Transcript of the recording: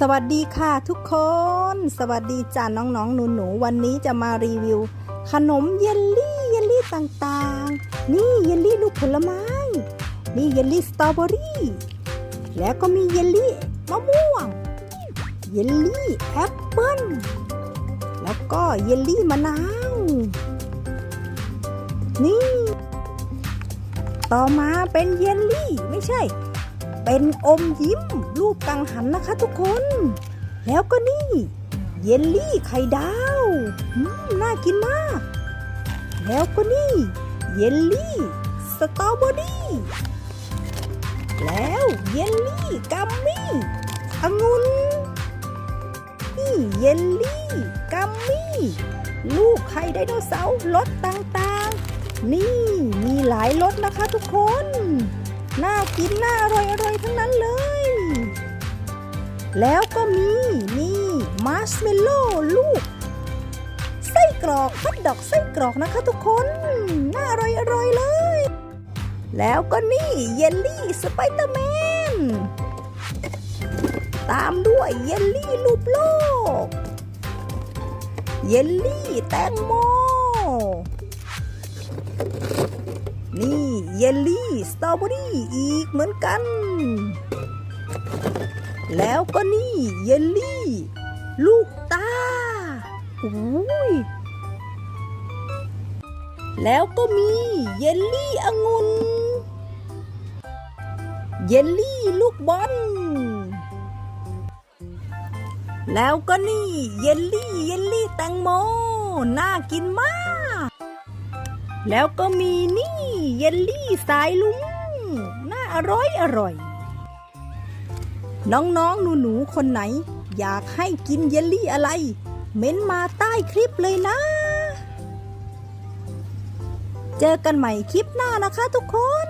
สวัสดีค่ะทุกคน สวัสดีจ้าน้องๆหนูๆวันนี้จะมารีวิว ขนมเยลลี่เยลลี่ต่างๆ นี่เยลลี่ลูกผลไม้ นี่เยลลี่สตรอเบอรี่แล้วก็มีเยลลี่มะม่วง เยลลี่แอปเปิ้ลแล้วก็เยลลี่มะนาวนี่ ต่อมาเป็นเยลลี่ไม่ใช่ เป็นอมยิ้มรูปกังหันนะคะทุกคน แล้วก็นี่ เยลลี่ไข่ดาวน่ากินมาก แล้วก็นี่ เยลลี่สตรอเบอรี่แล้วเยลลี่กัมมี่องุ่นนี่เยลลี่กัมมี่ ลูกไข่ไดโนเสาร์รสต่างๆ นี่มีหลายรสนะคะทุกคน น่ากินน่าอร่อยอ แล้วก็มีนี่มาร์ชเมลโล่ลูก ไส้กรอกฮอทดอกไส้กรอกนะคะทุกคน น่าอร่อยอร่อยเลย แล้วก็นี่เยลลี่สไปเดอร์แมน ตามด้วยเยลลี่ลูกโลก เยลลี่แตงโม นี่เยลลี่สตรอเบอรี่อีกเหมือนกัน แล้วก็นี่เยลลี่ ลูกตาอุ้ยแล้วก็มีเยลลี่องุ่น เยลลี่ลูกบอล แล้วก็นี่เยลลี่เยลลี่แตงโม น่ากินมาก แล้วก็มีนี่เยลลี่สายลุง น่าอร่อยอร่อย น้องๆ หนูๆ คนไหน อยากให้กินเยลลี่อะไร เม้นมาใต้คลิปเลยนะ เจอกันใหม่คลิปหน้านะคะทุกคน